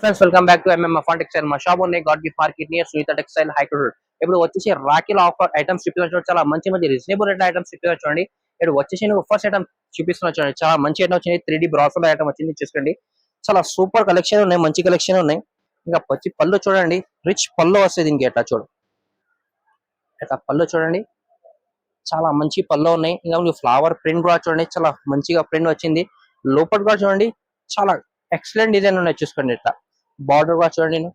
Friends welcome back to MM fan textile మా shop ఉన్నాయి. God gift market near Sunitha textile high court ఇప్పుడు వచ్చేసి రాఖీల offer items చూపిస్తున్నా చాలా మంచి మంచి రీజనబుల్ రేట్ ఐటమ్స్ చూపిస్తున్నా చూడండి. ఇప్పుడు వచ్చేసి నువ్వు ఫస్ట్ ఐటమ్ చూపిస్తున్నా చూడండి. చాలా మంచి ఐటమ్ వచ్చింది. త్రీ డి బ్రాసల్ ఐటమ్ వచ్చింది. చూసుకోండి. చాలా సూపర్ కలెక్షన్ ఉన్నాయి. మంచి కలెక్షన్ ఉన్నాయి. ఇంకా పచ్చి పళ్ళు చూడండి. రిచ్ పళ్ళు వస్తుంది దీనికి. ఎట్లా చూడు. ఎట్లా పళ్ళు చూడండి. చాలా మంచి పళ్ళు ఉన్నాయి. ఇంకా మీకు ఫ్లవర్ ప్రింట్ కూడా చూడండి. చాలా మంచిగా ప్రింట్ వచ్చింది. లోపల కూడా చూడండి. చాలా ఎక్సలెంట్ డిజైన్ ఉన్నాయి. చూసుకోండి. ఇట్లా. బార్డర్ కూడా చూడండి నేను.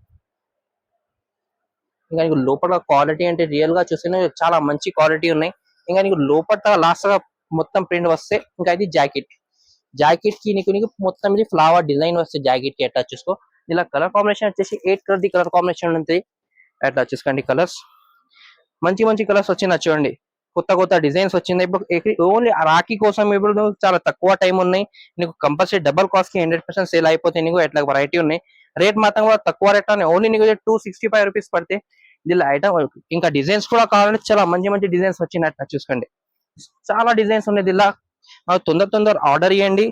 ఇంకా నీకు లోపల క్వాలిటీ అంటే రియల్గా చూస్తే చాలా మంచి క్వాలిటీ ఉన్నాయి. ఇంకా నీకు లోపల లాస్ట్గా మొత్తం ప్రింట్ వస్తే ఇంకా ఇది జాకెట్ జాకెట్కి నీకు నీకు మొత్తం ఇది ఫ్లవర్ డిజైన్ వస్తే జాకెట్కి అట్లా చూసుకో. ఇలా కలర్ కాంబినేషన్ వచ్చేసి ఎయిట్ కలర్ ది కలర్ కాంబినేషన్ ఉంటుంది అట్లా చూసుకోండి కలర్స్ మంచి మంచి కలర్స్ వచ్చింది చూడండి. కొత్త కొత్త డిజైన్స్ వచ్చింది. ఇప్పుడు ఓన్లీ రాఖీ కోసం ఇప్పుడు చాలా తక్కువ టైం ఉన్నాయి. నీకు కంపల్సరీ డబల్ కాస్ట్కి హండ్రెడ్ పర్సెంట్ సేల్ అయిపోతే నీకు ఎట్లా వెరైటీ ఉన్నాయి. రేట్ మాత్రం కూడా తక్కువ రేట్ అని ఓన్లీ నీకు టూ సిక్స్టీ ఫైవ్ రూపీస్ పడితే దీనిలో ఐటమ్ ఇంకా డిజైన్స్ కూడా కావాలంటే చాలా మంచి మంచి డిజైన్స్ వచ్చినట్టు చూసుకోండి. చాలా డిజైన్స్ ఉన్నాయి దీనిలో తొందర తొందర ఆర్డర్ ఇవ్వండి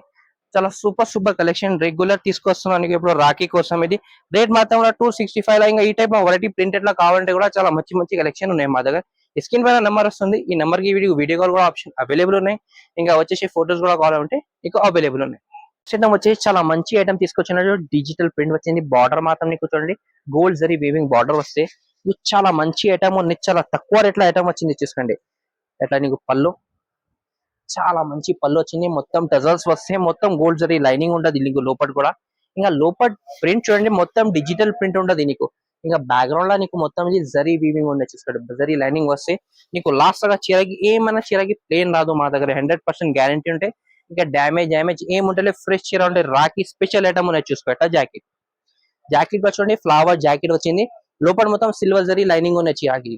చాలా సూపర్ సూపర్ కలెక్షన్ రెగ్యులర్ తీసుకొస్తున్నాను నీకు ఇప్పుడు రాఖీ కోసం ఇది. రేట్ మాత్రం కూడా టూ సిక్స్టీ ఫైవ్ ఇంకా ఈ టైప్ వెరైటీ ప్రింటెడ్ లా కావాలంటే కూడా చాలా మంచి మంచి కలెక్షన్ ఉన్నాయి మా దగ్గర. స్క్రీన్ పైన నెంబర్ వస్తుంది. ఈ నెంబర్కి వీడియో వీడియో కాల్ కూడా ఆప్షన్ అవైలబుల్ ఉన్నాయి. ఇంకా వచ్చేసి ఫొటోస్ కూడా కావాలంటే ఇంకా అవైలబుల్ ఉన్నాయి. చిన్న వచ్చేసి చాలా మంచి ఐటమ్ తీసుకొచ్చినట్టు డిజిటల్ ప్రింట్ వచ్చింది. బార్డర్ మాత్రం నీకు చూడండి. గోల్డ్ జరీ వీవింగ్ బార్డర్ వస్తే ఇది చాలా మంచి ఐటమ్ ఉంది. చాలా తక్కువ రేట్ల ఐటమ్ వచ్చింది చూసుకోండి. ఎట్లా నీకు పళ్ళు? చాలా మంచి పళ్ళు వచ్చింది. మొత్తం టెజల్స్ వస్తే మొత్తం గోల్డ్ జరీ లైనింగ్ ఉండదు నీకు లోపల కూడా. ఇంకా లోపల ప్రింట్ చూడండి. మొత్తం డిజిటల్ ప్రింట్ ఉండదు నీకు. ఇంకా బ్యాక్గ్రౌండ్లో నీకు మొత్తం జరీ వీవింగ్ ఉంది చూసుకోండి. జరీ లైనింగ్ వస్తే నీకు లాస్ట్గా చీరకి ఏమైనా చీరకి ప్లేన్ రాదు మా దగ్గర. హండ్రెడ్ పర్సెంట్ గ్యారంటీ ఉంటే ఇంకా డ్యామేజ్ డ్యామేజ్ ఏముంటే ఫ్రెష్ చీర ఉంటే రాఖీ స్పెషల్ ఐటమ్ ఉన్నాయి చూసుకోట జాకెట్ జాకెట్ కూడా చూడండి ఫ్లవర్ జాకెట్ వచ్చింది. లోపల మొత్తం సిల్వర్ జరీ లైనింగ్ ఉన్నాయి చీరకి.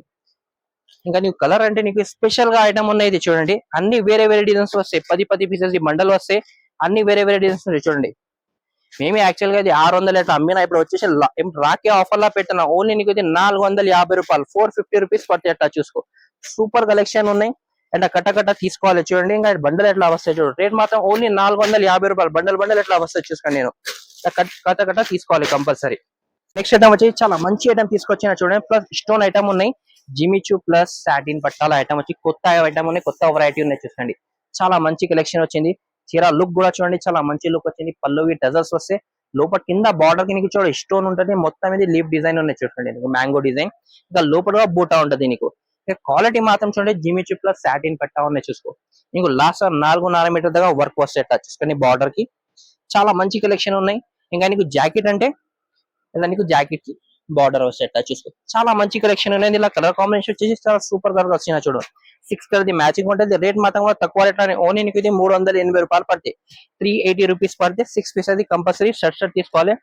ఇంకా నీకు కలర్ అంటే నీకు స్పెషల్గా ఐటమ్ ఉన్నాయి ఇది చూడండి. అన్ని వేరే వేరే డిజైన్స్ వస్తాయి. పది పది పీసెస్ మండలు వస్తాయి. అన్ని వేరే వేరే డిజైన్స్ ఉన్నాయి చూడండి. మేము యాక్చువల్గా ఇది ఆరు వందలు ఎట్లా అమ్మినా ఇప్పుడు వచ్చేసి రాకే ఆఫర్ లా పెట్టినా ఓన్లీ నీకు ఇది నాలుగు వందల యాభై రూపాయలు. ఫోర్ ఫిఫ్టీ రూపీస్ పడితే చూసుకో. సూపర్ కలెక్షన్ ఉన్నాయి. అండ్ కట్ట కట్ట తీసుకోవాలి చూడండి. ఇంకా బండలు ఎట్లా వస్తాయి చూడండి రేట్ మాత్రం ఓన్లీ నాలుగు వందల యాభై రూపాయలు. బండల్ బండలు ఎట్లా వస్తాయి చూసుకోండి నేను. కట్- కట్ట కట్ట తీసుకోవాలి కంపల్సరీ. నెక్స్ట్ ఐటమ్ వచ్చి చాలా మంచి ఐటమ్ తీసుకొచ్చిన చూడండి. ప్లస్ స్టోన్ ఐటమ్ ఉన్నాయి. జిమిచు ప్లస్ సాటిన్ పట్టాల ఐటమ్ వచ్చి కొత్త ఐటమ్ ఉన్నాయి. కొత్త వెరైటీ ఉన్నాయి చూడండి. చాలా మంచి కలెక్షన్ వచ్చింది. చీర లుక్ కూడా చూడండి. చాలా మంచి లుక్ వచ్చింది. పల్లవి డజల్స్ వస్తే లోపల కింద బార్డర్కి చూడండి స్టోన్ ఉంటుంది. మొత్తం ఇది లీఫ్ డిజైన్ ఉన్నాయి చూడండి. మ్యాంగో డిజైన్ ఇంకా లోపల బూటా ఉంటుంది నీకు క్వాలిటీ మాత్రం చూడండి జిమ్మి చిప్లో సాటిన్ పెట్టా ఉన్నాయి చూసుకో. నీకు లాస్ట్ నాలుగున్నర మీటర్ దగ్గర వర్క్ వస్తే టచ్ చూసుకొని బార్డర్కి. చాలా మంచి కలెక్షన్ ఉన్నాయి. ఇంకా నీకు జాకెట్ అంటే ఇలా నీకు జాకెట్కి బార్డర్ వచ్చేట చూసుకో. చాలా మంచి కలెక్షన్ ఉన్నాయి. ఇలా కలర్ కాంబినేషన్ వచ్చేసి చాలా సూపర్ కలర్ వచ్చిన చూడు. సిక్స్ కలర్ ది మ్యాచింగ్ ఉంటుంది. రేట్ మాత్రం కూడా తక్కువ రేట్ ఓన్లీ నీకు ఇది మూడు వందల ఎనభై రూపాయలు పడతాయి. త్రీ ఎయిటీ రూపీస్ పడితే సిక్స్ పీస్ అది కంపల్సరీ షర్ట్ షర్ట్ తీసుకోవాలి.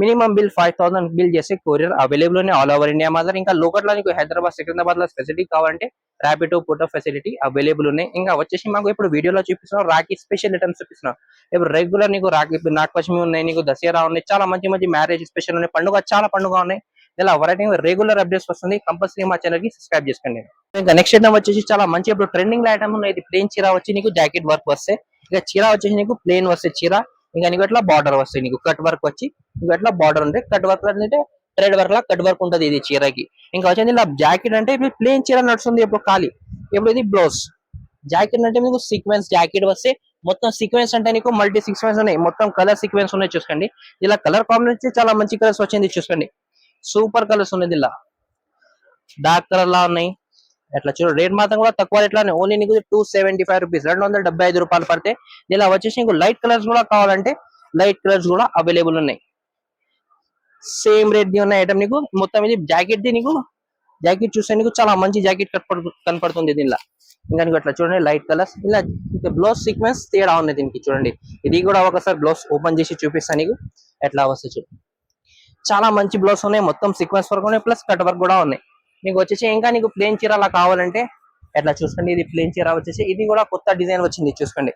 Minimum bill five thousand bill చేస్తే కొరియర్ అవైలబుల్ ఉన్నాయి ఆల్ ఓవర్ ఇండియా మాదర్ ఇంకా లోకల్లో నీకు హైదరాబాద్ సికింద్రాబాద్లో ఫెసిలిటీ కావాలంటే ర్యాపిడో ఫోటో ఫెసిలిటీ అవైలబుల్ ఉన్నాయి. ఇంకా వచ్చేసి మాకు ఇప్పుడు వీడియోలో చూపిస్తున్నాం. రాఖీ స్పెషల్ ఐటమ్స్ చూపిస్తున్నాం. ఇప్పుడు రెగ్యులర్ నీకు రాఖీ నాగపంచమి ఉన్నాయి నీకు దసరా ఉన్నాయి చాలా మంచి మంచి మ్యారేజ్ స్పెషల్ ఉన్నాయి. పండుగ చాలా పండుగ ఉన్నాయి. ఇలా వెరైటీ రెగ్యులర్ అప్డేట్స్ వస్తుంది. కంపల్సరీ మా ఛానల్కి సబ్స్క్రైబ్ చేసుకోండి. ఇంకా నెక్స్ట్ ఐటమ్ వచ్చేసి చాలా మంచి ఇప్పుడు ట్రెండింగ్ ఐటమ్ ఉన్నాయి. ప్లేన్ చీర వచ్చి నీకు జాకెట్ వర్క్ వస్తే. ఇక చీర వచ్చేసి నీకు ప్లేన్ వస్తే చీర. ఇంకా నీకు ఎట్లా బార్డర్ వస్తాయి. నీకు కట్ వర్క్ వచ్చి నీకు ఎట్లా బార్డర్ ఉంటాయి కట్ వర్క్ అంటే ట్రేడ్ వర్క్ లా కట్ వర్క్ ఉంటుంది ఇది చీరకి. ఇంకా వచ్చింది ఇలా జాకెట్ అంటే ఇప్పుడు ప్లేన్ చీర నడుస్తుంది ఇప్పుడు ఖాళీ. ఇప్పుడు ఇది బ్లౌజ్ జాకెట్ అంటే మీకు సీక్వెన్స్ జాకెట్ వస్తే మొత్తం సీక్వెన్స్ అంటే నీకు మల్టీ సీక్వెన్స్ ఉన్నాయి. మొత్తం కలర్ సీక్వెన్స్ ఉన్నాయి చూసుకోండి. ఇలా కలర్ కాంబినేషన్ చాలా మంచి కలర్స్ వచ్చింది చూసుకోండి. సూపర్ కలర్స్ ఉన్నది ఇలా. డార్క్ కలర్ లా ఉన్నాయి. ఎట్లా చూడు రేట్ మాత్రం కూడా తక్కువ రేట్ ఓన్లీ నీకు టూ సెవెంటీ ఫైవ్ రూపీస్ రెండు వందల డెబ్బై ఐదు రూపాయలు పడితే ఇలా వచ్చేసి నీకు లైట్ కలర్స్ కూడా కావాలంటే లైట్ కలర్స్ కూడా అవైలబుల్ ఉన్నాయి. సేమ్ రేట్ ది ఉన్న ఐటమ్ నీకు మొత్తం ఇది జాకెట్ ది నీకు జాకెట్ చూస్తే నీకు చాలా మంచి జాకెట్ కనపడుతుంది దీనిలో. ఇంకా నీకు అట్లా చూడండి లైట్ కలర్స్ ఇలా బ్లౌజ్ సీక్వెన్స్ తేడా ఉన్నాయి దీనికి చూడండి. ఇది కూడా ఒకసారి బ్లౌజ్ ఓపెన్ చేసి చూపిస్తాను నీకు ఎట్లా వస్తుంది చూడు. చాలా మంచి బ్లౌజ్ ఉన్నాయి మొత్తం సీక్వెన్స్ వర్క్ ఉన్నాయి ప్లస్ కట్ వర్క్ కూడా ఉన్నాయి. నీకు వచ్చేసి ఇంకా నీకు ప్లేన్ చీర అలా కావాలంటే ఎట్లా చూసుకోండి? ఇది ప్లేన్ చీర వచ్చేసి ఇది కూడా కొత్త డిజైన్ వచ్చింది చూసుకోండి.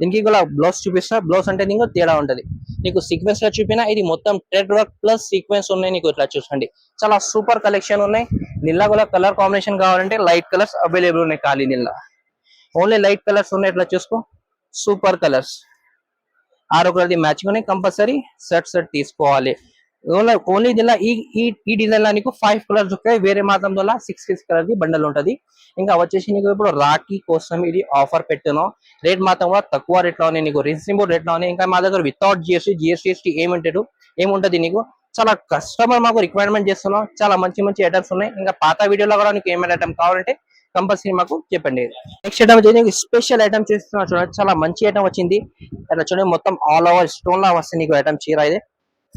దీనికి కూడా బ్లౌజ్ చూపిస్తా. బ్లౌజ్ అంటే నీకు తేడా ఉంటుంది. నీకు సీక్వెన్స్లో చూపినా ఇది మొత్తం థ్రెడ్ వర్క్ ప్లస్ సీక్వెన్స్ ఉన్నాయి నీకు ఇట్లా చూసుకోండి. చాలా సూపర్ కలెక్షన్ ఉన్నాయి. నిల్లా కూడా కలర్ కాంబినేషన్ కావాలంటే లైట్ కలర్స్ అవైలబుల్ ఉన్నాయి ఖాళీ నిల్లా ఓన్లీ లైట్ కలర్స్ ఉన్నాయి ఇట్లా చూసుకో? సూపర్ కలర్స్ ఆరో కలర్ది మ్యాచింగ్ ఉన్నాయి కంపల్సరీ సెట్ సెట్ తీసుకోవాలి. ఓన్లీ ఓన్లీ దీనిలో ఈ ఈ డిజైన్లో నీకు ఫైవ్ కలర్స్ ఉంటాయి. వేరే మాత్రం ద్వారా సిక్స్ సిక్స్ కలర్ ది బండల్ ఉంటది. ఇంకా వచ్చేసి నీకు ఇప్పుడు రాఖీ కోసం ఇది ఆఫర్ పెట్టాను. రేట్ మాత్రం కూడా తక్కువ రేట్లో ఉన్నాయి నీకు రీజనబుల్ రేట్లో ఉన్నాయి ఇంకా మా దగ్గర వితౌట్ జిఎస్టీ జిఎస్టీ ఏమంటాడు ఏముంటది నీకు. చాలా కస్టమర్ మాకు రిక్వైర్మెంట్ చేస్తున్నాం. చాలా మంచి మంచి ఐటమ్స్ ఉన్నాయి. ఇంకా పాత వీడియోలో కూడా నీకు ఏమైనా ఐటమ్ కావాలంటే కంపల్సరీ మాకు చెప్పండి. నెక్స్ట్ ఐటమ్ వచ్చేసి స్పెషల్ ఐటమ్ చేస్తున్నా చూడండి. చాలా మంచి ఐటమ్ వచ్చింది. అట్లా చూడండి మొత్తం ఆల్ ఓవర్ స్టోన్ లా వస్తుంది నీకు ఐటమ్ చీర ఇది.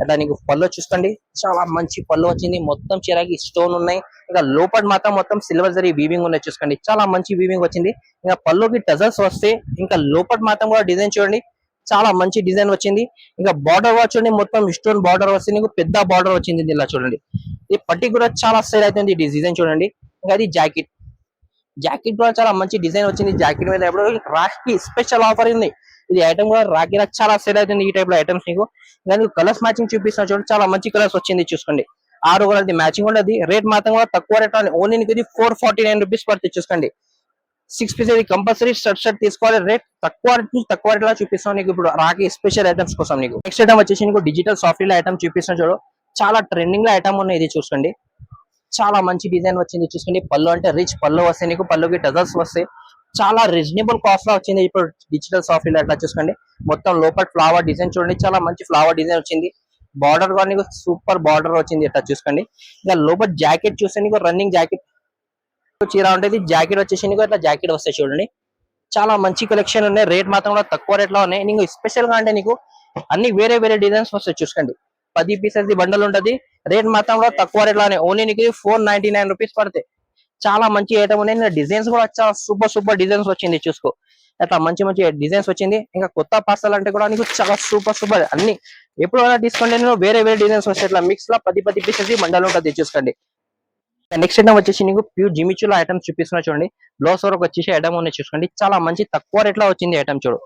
అట్లా నీకు పళ్ళు చూసుకోండి. చాలా మంచి పళ్ళు వచ్చింది. మొత్తం చీరకి స్టోన్ ఉన్నాయి. ఇంకా లోపల మాత్రం మొత్తం సిల్వర్ జరీ వీవింగ్ ఉన్నాయి చూసుకోండి. చాలా మంచి వీవింగ్ వచ్చింది. ఇంకా పళ్ళుకి టజల్స్ వస్తే ఇంకా లోపల మాత్రం కూడా డిజైన్ చూడండి. చాలా మంచి డిజైన్ వచ్చింది. ఇంకా బార్డర్ కూడా చూడండి. మొత్తం స్టోన్ బార్డర్ వస్తుంది నీకు పెద్ద బార్డర్ వచ్చింది. ఇలా చూడండి. ఈ పట్టి కూడా చాలా స్టైల్ అవుతుంది. డిజైన్ చూడండి. ఇంకా అది జాకెట్ జాకెట్ కూడా చాలా మంచి డిజైన్ వచ్చింది. జాకెట్ మీద ఎప్పుడు రాఖీ స్పెషల్ ఆఫర్ ఉంది. ఇది ఐటమ్ కూడా రాఖీ నాకు చాలా సేల్ అవుతుంది ఈ టైప్లో ఐటమ్స్ నీకు ఇంకా కలర్స్ మ్యాచింగ్ చూపిస్తున్నా చూడండి చాలా మంచి కలర్స్ వచ్చింది చూసుకోండి. ఆరు అది మ్యాచింగ్ ఉండదు రేట్ మాత్రం కూడా తక్కువ రేట్ ఓన్లీ నీకు ఇది ఫోర్ ఫార్టీ నైన్ రూపీస్ పడుతుంది చూసుకోండి. సిక్స్ పీస్ ఇది కంపల్సరీ షర్ట్ షర్ట్ తీసుకోవాలి. రేట్ తక్కువ తక్కువ రేట్ లా చూపిస్తాం నీకు ఇప్పుడు రాఖీ స్పెషల్ ఐటమ్స్ కోసం నీకు. నెక్స్ట్ ఐటమ్ వచ్చేసి నీకు డిజిటల్ సాఫ్ట్వేర్ ఐటమ్ చూపిస్తాం చూడు చాలా ట్రెండింగ్లో ఐటమ్ ఉన్నాయి ఇది చూసుకోండి. చాలా మంచి డిజైన్ వచ్చింది. చూసుకోండి పళ్ళు అంటే రిచ్ పళ్ళు వస్తాయి నీకు. పళ్ళుకి టజల్స్ వస్తాయి. చాలా రీజనబుల్ కాస్ట్లో వచ్చింది. ఇప్పుడు డిజిటల్ సాఫ్ట్వేర్ అట్లా చూసుకోండి. మొత్తం లోపల ఫ్లవర్ డిజైన్ చూడండి. చాలా మంచి ఫ్లవర్ డిజైన్ వచ్చింది. బార్డర్ కూడా నీకు సూపర్ బార్డర్ వచ్చింది. ఇట్లా చూసుకోండి. ఇంకా లోపల జాకెట్ చూస్తే నీకు రన్నింగ్ జాకెట్ చీర ఉంటుంది. జాకెట్ వచ్చేసి నీకు ఇట్లా జాకెట్ వస్తాయి చూడండి. చాలా మంచి కలెక్షన్ ఉన్నాయి. రేట్ మాత్రం కూడా తక్కువ రేట్లో ఉన్నాయి. నీకు స్పెషల్గా అంటే నీకు అన్ని వేరే వేరే డిజైన్స్ వస్తాయి. చూసుకోండి. పది పీసెస్ బండల్ ఉంటది. రేట్ మాత్రం కూడా తక్కువ రేట్ లానే. ఓన్లీ నీకు ఫోర్ నైన్టీ నైన్ రూపీస్ పడతాయి చాలా మంచి ఐటమ్ ఉన్నాయి. డిజైన్స్ కూడా చాలా సూపర్ సూపర్ డిజైన్స్ వచ్చింది చూసుకో. అట్లా మంచి మంచి డిజైన్స్ వచ్చింది. ఇంకా కొత్త పార్సల్ అంటే కూడా నీకు చాలా సూపర్ సూపర్ అన్ని. ఎప్పుడైనా తీసుకుంటే నేను వేరే వేరే డిజైన్స్ వస్తాయి. ఇట్లా మిక్స్లో పది పది పీసెస్ బండల్ ఉంటుంది చూసుకోండి. నెక్స్ట్ ఐటమ్ వచ్చేసి నీకు ప్యూర్ జిమిచుల ఐటమ్స్ చూపిస్తున్నా చూడండి. బ్లౌజ్ వరకు వచ్చేసి ఐటమ్ ఉన్నాయి చూసుకోండి. చాలా మంచి తక్కువ రేట్లో వచ్చింది ఐటమ్ చూడు.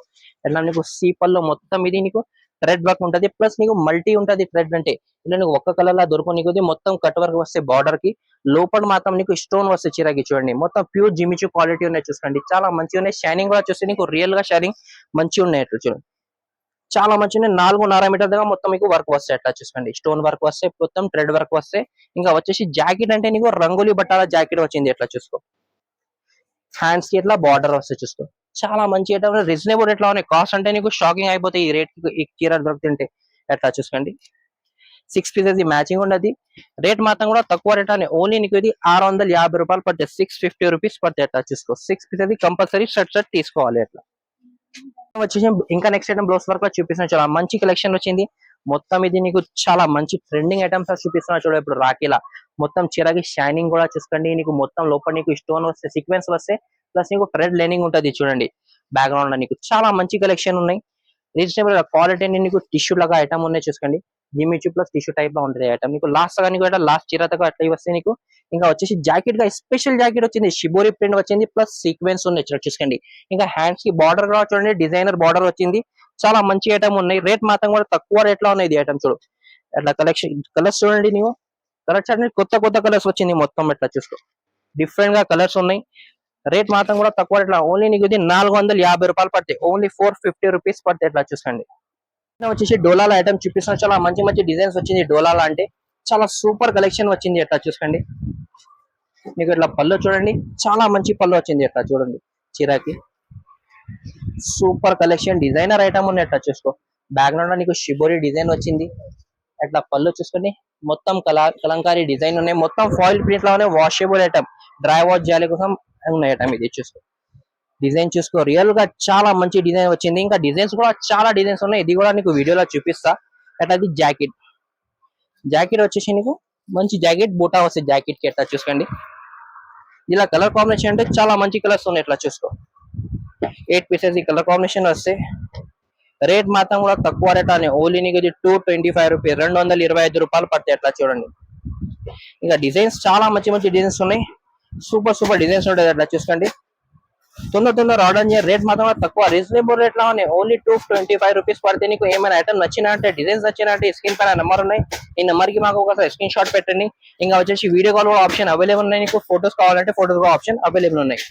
ఎట్లా నీకు సీపల్లో మొత్తం ఇది నీకు థ్రెడ్ వర్క్ ఉంటుంది ప్లస్ నీకు మల్టీ ఉంటుంది థ్రెడ్ అంటే. ఇలా నీకు ఒక్క కలర్ లా దొరకవు నీకు మొత్తం కట్ వర్క్ వస్తే బార్డర్కి లోపల మాత్రం నీకు స్టోన్ వస్తే చీరకి చూడండి. మొత్తం ప్యూర్ జిమిచు క్వాలిటీ ఉన్నాయి చూసుకోండి. చాలా మంచిగా ఉన్నాయి. షైనింగ్ కూడా చూస్తే నీకు రియల్గా షైనింగ్ మంచిగా ఉన్నాయి అట్లా చూడండి. చాలా మంచి ఉన్నాయి. నాలుగున్నర మీటర్ దగ్గర మొత్తం మీకు వర్క్ వస్తాయి అట్లా చూసుకోండి. స్టోన్ వర్క్ వస్తే మొత్తం థ్రెడ్ వర్క్ వస్తే ఇంకా వచ్చేసి జాకెట్ అంటే నీకు రంగులీ బట్టాల జాకెట్ వచ్చింది ఎట్లా చూసుకో. హ్యాండ్స్కి ఇట్లా బార్డర్ వస్తే చూసుకో. చాలా మంచి ఐటమ్ రీజనబుల్ ఎట్లా ఉన్నాయి. కాస్ట్ అంటే నీకు షాకింగ్ అయిపోతాయి. ఈ రేట్ ఈ చీర దొరుకుతుంటే ఎట్లా చూసుకోండి. సిక్స్ పీసెస్ మ్యాచింగ్ ఉండదు రేట్ మాత్రం కూడా తక్కువ రేట్ అని ఓన్లీ నీకు ఇది ఆరు వందల యాభై రూపాయలు పడితే సిక్స్ ఫిఫ్టీ రూపీస్ పడితే ఎట్లా చూసుకో? Six pieces compulsory shirt shirt తీసుకోవాలి ఎట్లా? వచ్చేసి ఇంకా నెక్స్ట్ ఐటమ్ బ్లౌస్ వర్క్ చూపిస్తున్నా చాలా మంచి కలెక్షన్ వచ్చింది. మొత్తం ఇది నీకు చాలా మంచి ట్రెండింగ్ ఐటమ్స్ చూపిస్తున్నా చూడ. ఇప్పుడు రాఖీలా. మొత్తం చీరకి షైనింగ్ కూడా చూసుకోండి. నీకు మొత్తం లోపల నీకు స్టోన్ వస్తే సీక్వెన్స్ వస్తే ప్లస్ నీకు థ్రెడ్ లైనింగ్ ఉంటుంది చూడండి. బ్యాక్గ్రౌండ్లో నీకు చాలా మంచి కలెక్షన్ ఉన్నాయి. రీజనబుల్ క్వాలిటీ నీకు టిష్యూ లాగా ఐటమ్ ఉన్నాయి చూసుకోండి. జిమిచు ప్లస్ టిష్యూ టైప్లో ఉంటుంది ఐటమ్ నీకు లాస్ట్గా నీకు లాస్ట్ చీరతకు అట్లా వస్తే నీకు. ఇంకా వచ్చేసి జాకెట్గా స్పెషల్ జాకెట్ వచ్చింది. షిబోరి ప్రింట్ వచ్చింది ప్లస్ సీక్వెన్స్ ఉన్నాయి చూడ- చూసుకోండి. ఇంకా హ్యాండ్స్కి బార్డర్ కూడా చూడండి. డిజైనర్ బార్డర్ వచ్చింది. చాలా మంచి ఐటమ్ ఉన్నాయి. రేట్ మాత్రం కూడా తక్కువ రేట్లో ఉన్నాయి ఐటమ్ చూడు. అట్లా కలెక్షన్ కలర్స్ చూడండి నీవు. కలర్స్ అంటే కొత్త కొత్త కలర్స్ వచ్చింది మొత్తం ఇట్లా చూసుకో. డిఫరెంట్గా కలర్స్ ఉన్నాయి. రేట్ మాత్రం కూడా తక్కువ ఇట్లా ఓన్లీ నీకు ఇది నాలుగు వందల యాభై రూపాయలు పడతాయి. ఓన్లీ ఫోర్ ఫిఫ్టీ రూపీస్ పడతాయి ఇట్లా చూసుకోండి. వచ్చేసి డోలాల ఐటమ్ చూపిస్తున్నా. చాలా మంచి మంచి డిజైన్స్ వచ్చింది డోలాల అంటే. చాలా సూపర్ కలెక్షన్ వచ్చింది ఎట్లా చూసుకోండి. మీకు ఇట్లా పళ్ళు చూడండి. చాలా మంచి పళ్ళు వచ్చింది ఎట్లా చూడండి. చిరాకి. సూపర్ కలెక్షన్ డిజైనర్ ఐటమ్ ఉంది ఎట్లా చూసుకో. బ్యాక్గ్రౌండ్లో నీకు షిబోరి డిజైన్ వచ్చింది. అట్లా పళ్ళు చూసుకోండి. మొత్తం కలా కలంకారీ డిజైన్ ఉన్నాయి. మొత్తం ఫాయిల్ ప్రింట్లోనే వాషేబుల్ ఐటమ్ డ్రై వాష్ చేయాలి కోసం ఉన్నాయి ఐటమ్ ఇది చూసుకో. డిజైన్ చూసుకో. రియల్గా చాలా మంచి డిజైన్ వచ్చింది. ఇంకా డిజైన్స్ కూడా చాలా డిజైన్స్ ఉన్నాయి. ఇది కూడా నీకు వీడియోలో చూపిస్తా. అట్లా అది జాకెట్ జాకెట్ వచ్చేసి నీకు మంచి జాకెట్ బూటా వస్తుంది జాకెట్కి ఎట్లా చూసుకోండి. ఇలా కలర్ కాంబినేషన్ అంటే చాలా మంచి కలర్స్ ఉన్నాయి. ఇట్లా చూసుకో. ఎయిట్ పీసెస్ ఈ కలర్ కాంబినేషన్ వస్తే రేట్ మాత్రం కూడా తక్కువ రేట్ అని ఓన్లీ నీకు ఇది టూ ట్వంటీ ఫైవ్ రూపీస్ రెండు వందల ఇరవై ఐదు రూపాయలు పడతాయి అట్లా చూడండి. ఇంకా డిజైన్స్ చాలా మంచి మంచి డిజైన్స్ ఉన్నాయి. సూపర్ సూపర్ డిజైన్స్ ఉంటాయి. అట్లా చూసుకోండి. తొందర తొందర ఆర్డర్ చేయ రేట్ మాత్రం తక్కువ. రీజనబుల్ రేట్లో ఉన్నాయి. Only two twenty five rupees పడితే నీకు ఏమైనా ఐటమ్ నచ్చినా అంటే డిజైన్స్ నచ్చినా అంటే స్క్రీన్ పైన నెంబర్ ఉన్నాయి. ఈ నెంబర్కి మాకు ఒకసారి స్క్రీన్ షాట్ పెట్టండి. ఇంకా వచ్చేసి వీడియో కాల్ ఆప్షన్ అవైలబుల్ ఉన్నాయి. నీకు ఫోటోస్ కావాలంటే ఫోటోస్ ఆప్షన్ అవైలబుల్ ఉన్నాయి.